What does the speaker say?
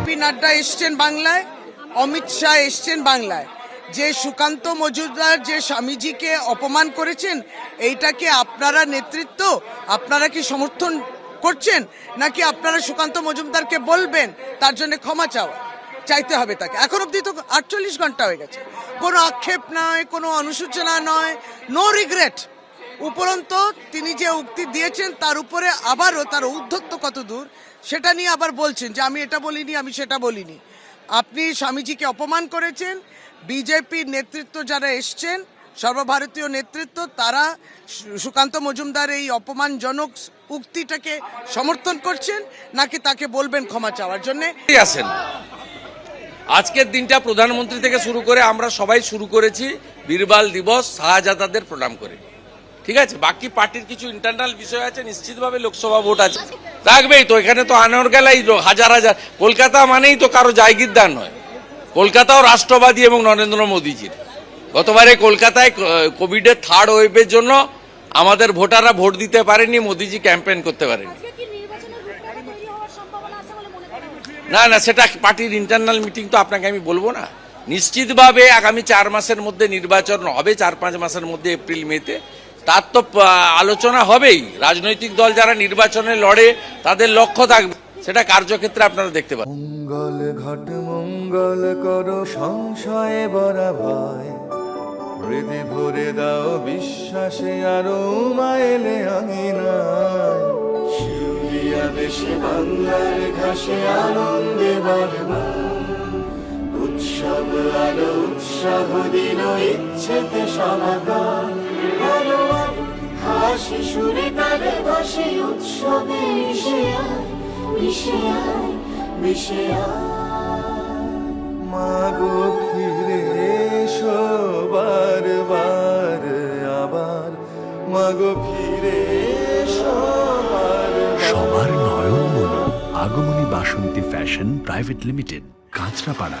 JP Nadda এসছেন বাংলায়, অমিত শাহ এসছেন বাংলায়। যে সুকান্ত মজুমদার, যে স্বামীজিকে অপমান করেছেন এইটাকে আপনারা নেতৃত্ব? আপনারা কি সমর্থন করছেন? নাকি আপনারা সুকান্ত মজুমদারকে বলবেন, তার জন্য ক্ষমা চাওয়া? চাইতে হবে তাকে। এখন অবধি তো আটচল্লিশ ঘণ্টা হয়ে গেছে। কোনো আক্ষেপ নয়, কোনো অনুসূচনা নয় নো রিগ্রেট উপরন্ত তিনি যে উক্তি দিয়েছেন, তার উপরে আবারও তার ঔদ্ধত্য কত দূর, সেটা নিয়ে আবার বলছেন যে আমি এটা বলিনি, আমি সেটা বলিনি। আপনি স্বামীজিকে অপমান করেছেন বিজেপির নেতৃত্ব যারা এসছেন, সর্বভারতীয় নেতৃত্ব, তারা সুকান্ত মজুমদার এই অপমানজনক উক্তিটাকে সমর্থন করছেন, নাকি তাকে বলবেন ক্ষমা চাওয়ার জন্যে? আসেন আজকের দিনটা প্রধানমন্ত্রী থেকে শুরু করে আমরা সবাই শুরু করেছি, বীরবাল দিবস, শাহজাদাদের প্রণাম করে। ঠিক আছে? বাকি পার্টির কিছু ইন্টারনাল বিষয় আছে নিশ্চিতভাবে লোকসভা ভোট আছে। থাকবেই তো এখানে তো আনোয়ার গেলাই হাজার হাজার। কলকাতা মানেই তো কারও জায়গিরদার নয়। কলকাতাও রাষ্ট্রবাদী এবং নরেন্দ্র মোদীজির। গতবারে কলকাতায় কোভিডের থার্ড ওয়েভের জন্য আমাদের ভোটাররা ভোট দিতে পারেনি মোদিজি ক্যাম্পেইন করতে পারেনি। না না সেটা পার্টির ইন্টারনাল মিটিং তো আপনাকে আমি বলব না। নিশ্চিতভাবে আগামী চার মাসের মধ্যে নির্বাচন হবে চার পাঁচ মাসের মধ্যে এপ্রিল মেতে। তার তো আলোচনা হবেই। রাজনৈতিক দল যারা নির্বাচনে লড়ে, তাদের লক্ষ্য থাকবে। সেটা কার্যক্ষেত্রে আপনারা দেখতে পাবেন। মঙ্গল ঘট মঙ্গল করো, সংশয়ে বরা ভয় হৃদে ভরে দাও বিশ্বাসে, আরও মায়েলে আঙিনায় শিউলিয়া দেশে, বাংলার ঘাসে আনন্দে উৎসব আলো, উৎসাহ দিল ইচ্ছেতে সমাগম। হাসি সুরে তারে ভাসে উৎসবে মিশে আয় মিশে আয় মিশে মাগো ফিরে এসো বারবার আবার। মাগো ফিরে এসো সবার নয়ন মন আগমনী Basanti fashion private limited Kanchrapara.